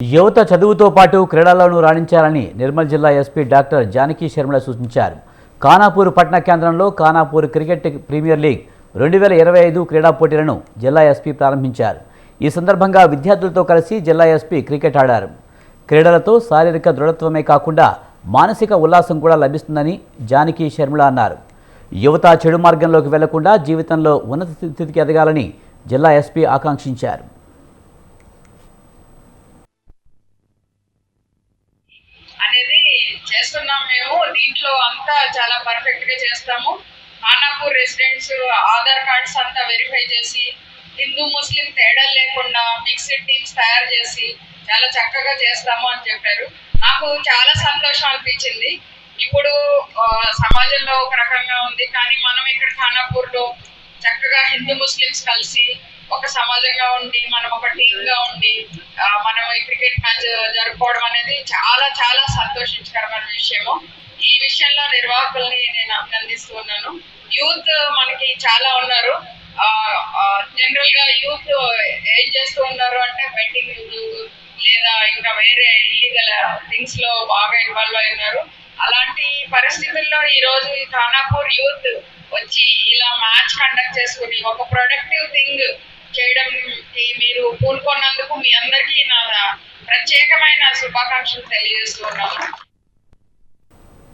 యువత చదువుతో పాటు క్రీడల్లోనూ రాణించాలని నిర్మల్ జిల్లా ఎస్పీ డాక్టర్ జానకి శర్మల సూచించారు. ఖానాపూర్ పట్టణ కేంద్రంలో ఖానాపూర్ క్రికెట్ ప్రీమియర్ లీగ్ రెండు వేల ఇరవై ఐదు క్రీడా పోటీలను జిల్లా ఎస్పీ ప్రారంభించారు. ఈ సందర్భంగా విద్యార్థులతో కలిసి జిల్లా ఎస్పీ క్రికెట్ ఆడారు. క్రీడలతో శారీరక దృఢత్వమే కాకుండా మానసిక ఉల్లాసం కూడా లభిస్తుందని జానకి శర్మల అన్నారు. యువత చెడు మార్గంలోకి వెళ్ళకుండా జీవితంలో ఉన్నత స్థితికి ఎదగాలని జిల్లా ఎస్పీ ఆకాంక్షించారు అనేది చేస్తున్నాం మేము. దీంట్లో అంతా చాలా పర్ఫెక్ట్గా చేస్తాము. ఖానాపూర్ రెసిడెంట్స్ ఆధార్ కార్డ్స్ అంతా వెరిఫై చేసి హిందూ ముస్లిం తేడాలు లేకుండా మిక్స్డ్ టీమ్స్ తయారు చేసి చాలా చక్కగా చేస్తాము అని చెప్పారు. నాకు చాలా సంతోషం అనిపించింది. ఇప్పుడు సమాజంలో ఒక రకంగా ఉంది. కానీ మనం ఇక్కడ ఖానాపూర్లో చక్కగా హిందూ ముస్లిమ్స్ కలిసి ఒక సమాజంగా ఉండి మనం ఒక టీమ్గా ఉండి జరుపుకోవడం అనేది చాలా చాలా సంతోషించకరమైన విషయము. ఈ విషయంలో నిర్వాహకుల్ని నేను అభినందిస్తున్నాను యూత్ మనకి చాలా ఉన్నారు. జనరల్గా యూత్ ఏం చేస్తూ ఉన్నారు అంటే బెట్టింగ్ లేదా ఇంకా వేరే ఇల్లీగల్ థింగ్స్లో బాగా ఇన్వాల్వ్ అయి ఉన్నారు. అలాంటి పరిస్థితుల్లో ఈ రోజు ఖానాపూర్ యూత్ వచ్చి ఇలా మ్యాచ్ కండక్ట్ చేసుకుని ఒక ప్రొడక్టివ్ థింగ్ చేయడం మీరు పూనుకున్నందుకు మీ అందరికీ నా ప్రత్యేకమైన శుభాకాంక్షలు తెలియజేస్తున్నాను.